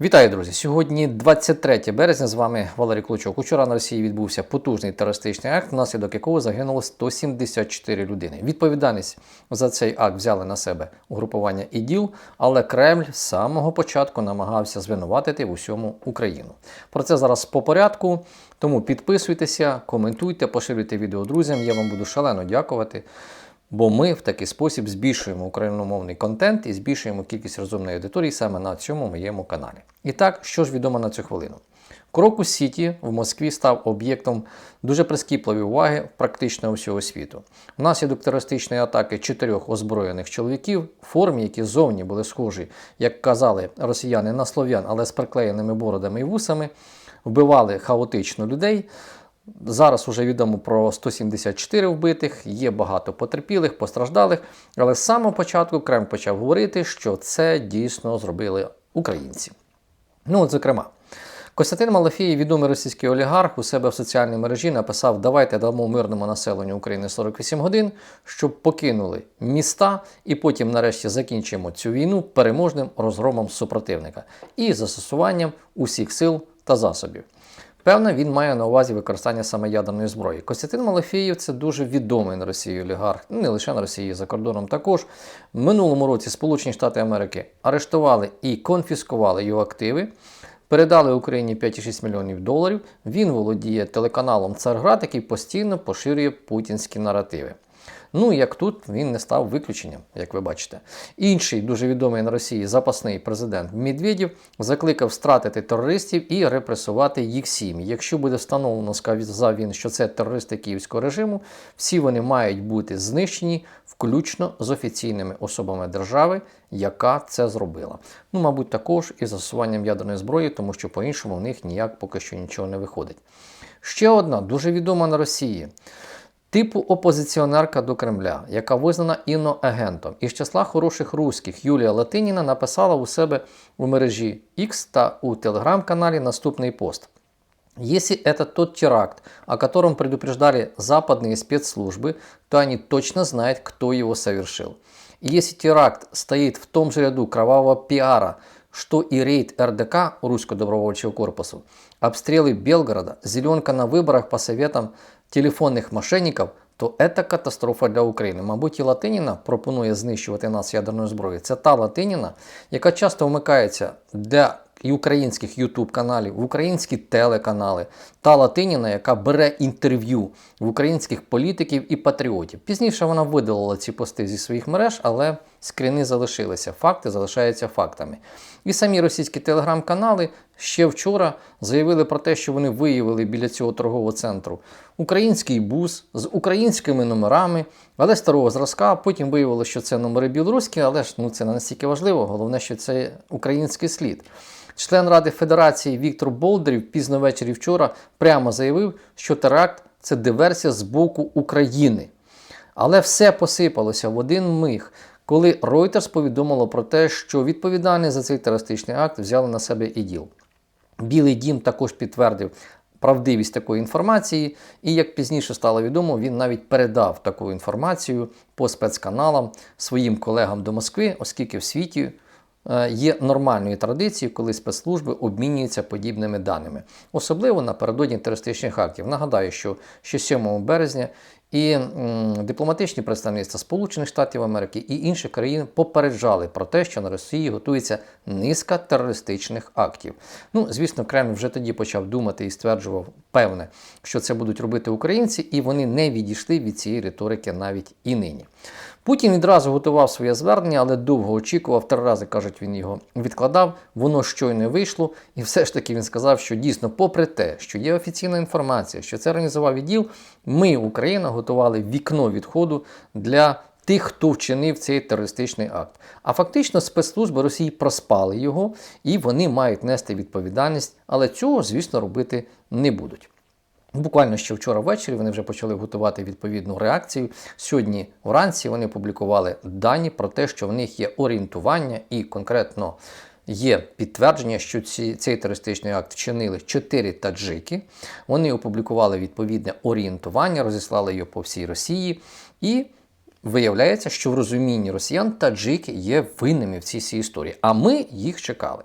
Вітаю, друзі! Сьогодні 23 березня. З вами Валерій Клочок. Учора на Росії відбувся потужний терористичний акт, внаслідок якого загинуло 174 людини. Відповідальність за цей акт взяли на себе угрупування іділ, але Кремль з самого початку намагався звинуватити в усьому Україну. Про це зараз по порядку. Тому підписуйтеся, коментуйте, поширюйте відео друзям. Я вам буду шалено дякувати. Бо ми в такий спосіб збільшуємо україномовний контент і збільшуємо кількість розумної аудиторії саме на цьому моєму каналі. І так, що ж відомо на цю хвилину? Крокус Сіті в Москві став об'єктом дуже прискіпливої уваги практично усього світу. Внаслідок терористичної атаки чотирьох озброєних чоловіків формі, які зовні були схожі, як казали росіяни на слов'ян, але з приклеєними бородами і вусами, вбивали хаотично людей. Зараз вже відомо про 174 вбитих, є багато потерпілих, постраждалих, але з самого початку Кремль почав говорити, що це дійсно зробили українці. Ну, от, зокрема, Костянтин Малафій, відомий російський олігарх, у себе в соціальній мережі написав: Давайте дамо мирному населенню України 48 годин, щоб покинули міста, і потім, нарешті, закінчимо цю війну переможним розгромом супротивника і застосуванням усіх сил та засобів. Певно, він має на увазі використання саме ядерної зброї. Костянтин Малафєєв це дуже відомий на Росії олігарх, ну, не лише на Росії, за кордоном також. В минулому році Сполучені Штати Америки арештували і конфіскували його активи. Передали Україні 5,6 мільйонів доларів. Він володіє телеканалом Царград, який постійно поширює путінські наративи. Ну, як тут він не став виключенням, як ви бачите. Інший дуже відомий на Росії запасний президент Медведєв закликав стратити терористів і репресувати їх сім'ї. Якщо буде встановлено, сказав він, що це терористи київського режиму, всі вони мають бути знищені, включно з офіційними особами держави, яка це зробила. Ну, мабуть, також і застосуванням ядерної зброї, тому що по-іншому в них ніяк поки що нічого не виходить. Ще одна дуже відома на Росії типу опозиціонерка до Кремля, яка визнана іноагентом. Із числа хороших руських Юлія Латиніна написала у себе у мережі X та у телеграм-каналі наступний пост. Если это тот теракт, о котором предупреждали западные спецслужбы, то они точно знают, кто его совершил. И если теракт стоит в том же ряду кровавого пиара, что и рейд РДК Русского добровольчего корпуса, обстрелы Белгорода, зеленка на выборах по советам телефонних мошенників, то це катастрофа для України. Мабуть, і Латиніна пропонує знищувати нас ядерною зброєю. Це та Латиніна, яка часто вмикається для і українських ютуб каналів, в українські телеканали, та Латиніна, яка бере інтерв'ю в українських політиків і патріотів. Пізніше вона видалила ці пости зі своїх мереж, але скріни залишилися. Факти залишаються фактами. І самі російські телеграм-канали ще вчора заявили про те, що вони виявили біля цього торгового центру український бус з українськими номерами, але старого зразка. Потім виявилося, що це номери білоруські, але ж ну це не настільки важливо. Головне, що це український слід. Член Ради Федерації Віктор Болдерів пізно ввечері вчора прямо заявив, що теракт це диверсія з боку України. Але все посипалося в один миг, коли Reuters повідомило про те, що відповідальність за цей терористичний акт взяли на себе іділ. Білий дім також підтвердив правдивість такої інформації, і як пізніше стало відомо, він навіть передав таку інформацію по спецканалам своїм колегам до Москви, оскільки в світі. Е, є нормальною традицією, коли спецслужби обмінюються подібними даними, особливо напередодні терористичних актів. Нагадаю, що ще 7 березня і дипломатичні представництва Сполучених Штатів Америки і інших країн попереджали про те, що на Росії готується низка терористичних актів. Ну, звісно, Кремль вже тоді почав думати і стверджував певне, що це будуть робити українці, і вони не відійшли від цієї риторики навіть і нині. Путін відразу готував своє звернення, але довго очікував. Три рази кажуть, він його відкладав. Воно щойно вийшло, і все ж таки він сказав, що дійсно, попри те, що є офіційна інформація, що це організував відділ, ми, Україна, готували вікно відходу для. Тих, хто вчинив цей терористичний акт. А фактично спецслужби Росії проспали його і вони мають нести відповідальність, але цього, звісно, робити не будуть. Буквально ще вчора ввечері вони вже почали готувати відповідну реакцію. Сьогодні вранці вони опублікували дані про те, що в них є орієнтування і конкретно є підтвердження, що ці, цей терористичний акт вчинили чотири таджики. Вони опублікували відповідне орієнтування, розіслали його по всій Росії. І виявляється, що в розумінні росіян таджики є винними в цій всій історії. А ми їх чекали.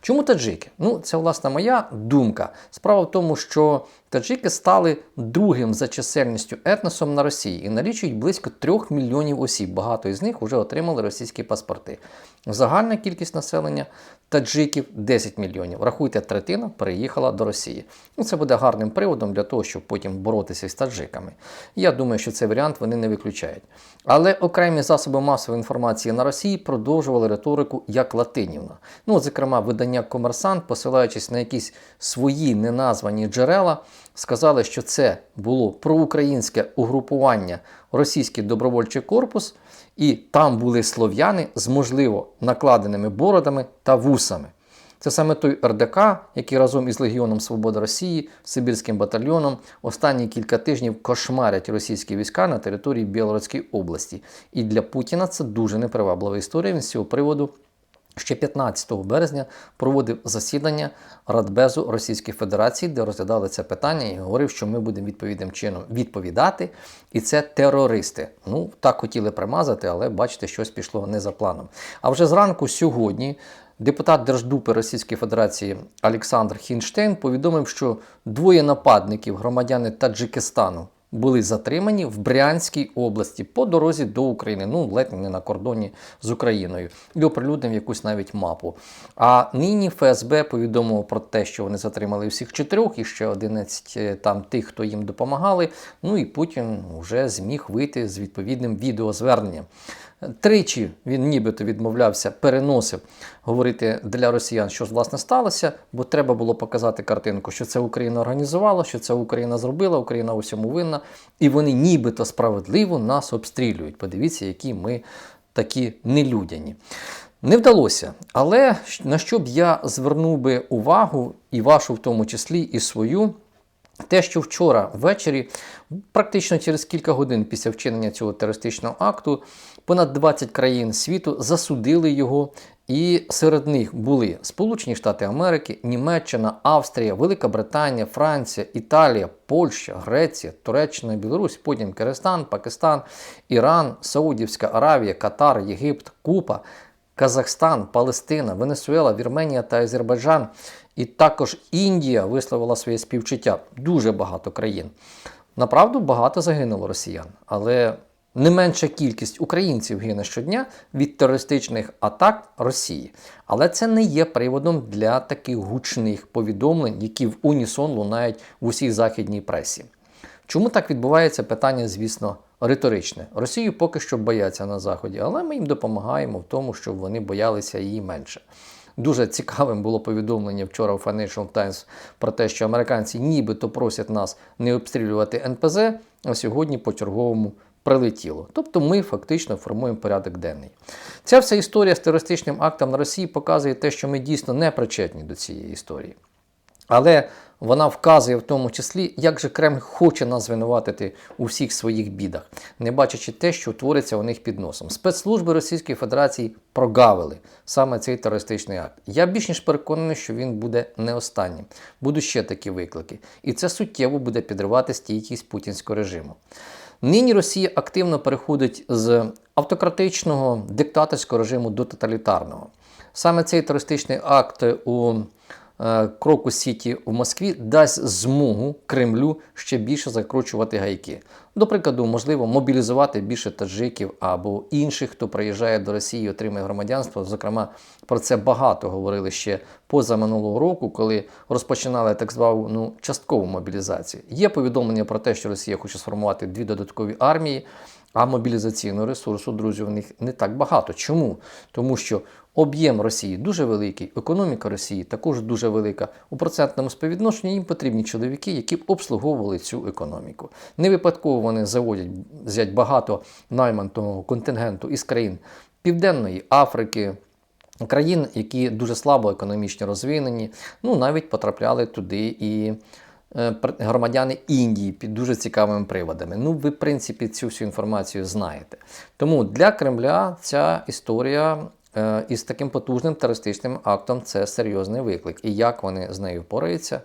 Чому таджики? Ну, це власне моя думка. Справа в тому, що таджики стали другим за чисельністю етносом на Росії і налічують близько трьох мільйонів осіб. Багато із них вже отримали російські паспорти. Загальна кількість населення таджиків 10 мільйонів. Рахуйте, третина переїхала до Росії. Ну, це буде гарним приводом для того, щоб потім боротися з таджиками. Я думаю, що цей варіант вони не виключають. Але окремі засоби масової інформації на Росії продовжували риторику як латинівна. Ну, зокрема, видання Комерсант, посилаючись на якісь свої неназвані джерела, сказали, що це було проукраїнське угрупування Російський добровольчий корпус, і там були слов'яни з можливо накладеними бородами та вусами. Це саме той РДК, який разом із Легіоном Свобода Росії, Сибірським батальйоном останні кілька тижнів кошмарять російські війська на території Білоруської області. І для Путіна це дуже неприваблива історія. Він з цього приводу ще 15 березня проводив засідання Радбезу Російської Федерації, де розглядали це питання і говорив, що ми будемо відповідним чином відповідати. І це терористи. Ну, так хотіли примазати, але бачите, щось пішло не за планом. А вже зранку сьогодні. Депутат Держдупи Російської Федерації Олександр Хінштейн повідомив, що двоє нападників, громадяни Таджикистану, були затримані в Брянській області по дорозі до України, ну ледь не на кордоні з Україною, і оприлюднив якусь навіть мапу. А нині ФСБ повідомило про те, що вони затримали всіх чотирьох і ще 11 там тих, хто їм допомагали. Ну і Путін вже зміг вийти з відповідним відеозверненням. Тричі він нібито відмовлявся, переносив говорити для росіян, що власне сталося, бо треба було показати картинку, що це Україна організувала, що це Україна зробила, Україна у всьому винна, і вони нібито справедливо нас обстрілюють. Подивіться, які ми такі нелюдяні. Не вдалося, але на що б я звернув би увагу, і вашу в тому числі, і свою. Те, що вчора ввечері, практично через кілька годин після вчинення цього терористичного акту, понад 20 країн світу засудили його, і серед них були Сполучені Штати Америки, Німеччина, Австрія, Велика Британія, Франція, Італія, Польща, Греція, Туреччина, Білорусь, потім Киргизстан, Пакистан, Іран, Саудівська Аравія, Катар, Єгипт, Купа. Казахстан, Палестина, Венесуела, Вірменія та Азербайджан, і також Індія висловила своє співчуття. Дуже багато країн. Направду багато загинуло росіян, але не менша кількість українців гине щодня від терористичних атак Росії. Але це не є приводом для таких гучних повідомлень, які в унісон лунають в усій західній пресі. Чому так відбувається? Питання, звісно, риторичне. Росію поки що бояться на Заході, але ми їм допомагаємо в тому, щоб вони боялися її менше. Дуже цікавим було повідомлення вчора у Financial Times про те, що американці нібито просять нас не обстрілювати НПЗ, а сьогодні по черговому прилетіло. Тобто ми фактично формуємо порядок денний. Ця вся історія з терористичним актом на Росії показує те, що ми дійсно не причетні до цієї історії. Але вона вказує в тому числі, як же Кремль хоче нас звинуватити у всіх своїх бідах, не бачачи те, що твориться у них під носом. Спецслужби Російської Федерації прогавили саме цей терористичний акт. Я більш ніж переконаний, що він буде не останнім. Будуть ще такі виклики. І це суттєво буде підривати стійкість путінського режиму. Нині Росія активно переходить з автократичного диктаторського режиму до тоталітарного. Саме цей терористичний акт у Кроку Сіті в Москві дасть змогу Кремлю ще більше закручувати гайки. До прикладу, можливо, мобілізувати більше таджиків або інших, хто приїжджає до Росії і отримує громадянство. Зокрема, про це багато говорили ще поза минулого року, коли розпочинали так звану ну, часткову мобілізацію. Є повідомлення про те, що Росія хоче сформувати дві додаткові армії. А мобілізаційного ресурсу, друзі, у них не так багато. Чому? Тому що об'єм Росії дуже великий, економіка Росії також дуже велика. У процентному співвідношенні їм потрібні чоловіки, які б обслуговували цю економіку. Не випадково вони заводять взять багато наймантового контингенту із країн Південної Африки. Країн, які дуже слабо економічно розвинені, ну навіть потрапляли туди і Е, громадяни Індії під дуже цікавими приводами. Ну, ви, в принципі, цю всю інформацію знаєте. Тому для Кремля ця історія із таким потужним терористичним актом це серйозний виклик. І як вони з нею впораються,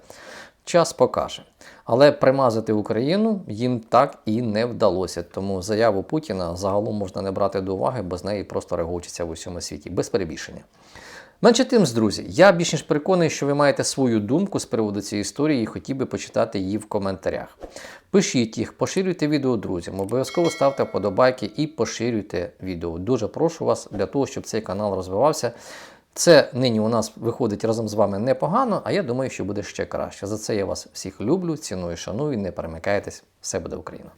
час покаже. Але примазати Україну їм так і не вдалося. Тому заяву Путіна загалом можна не брати до уваги, бо з неї просто регочеться в усьому світі, без перебільшення. Менше тим, друзі, я більш ніж переконаний, що ви маєте свою думку з приводу цієї історії і хотів би почитати її в коментарях. Пишіть їх, поширюйте відео друзям, обов'язково ставте вподобайки і поширюйте відео. Дуже прошу вас для того, щоб цей канал розвивався. Це нині у нас виходить разом з вами непогано, а я думаю, що буде ще краще. За це я вас всіх люблю, ціную, шаную. Не перемикайтесь, все буде Україна!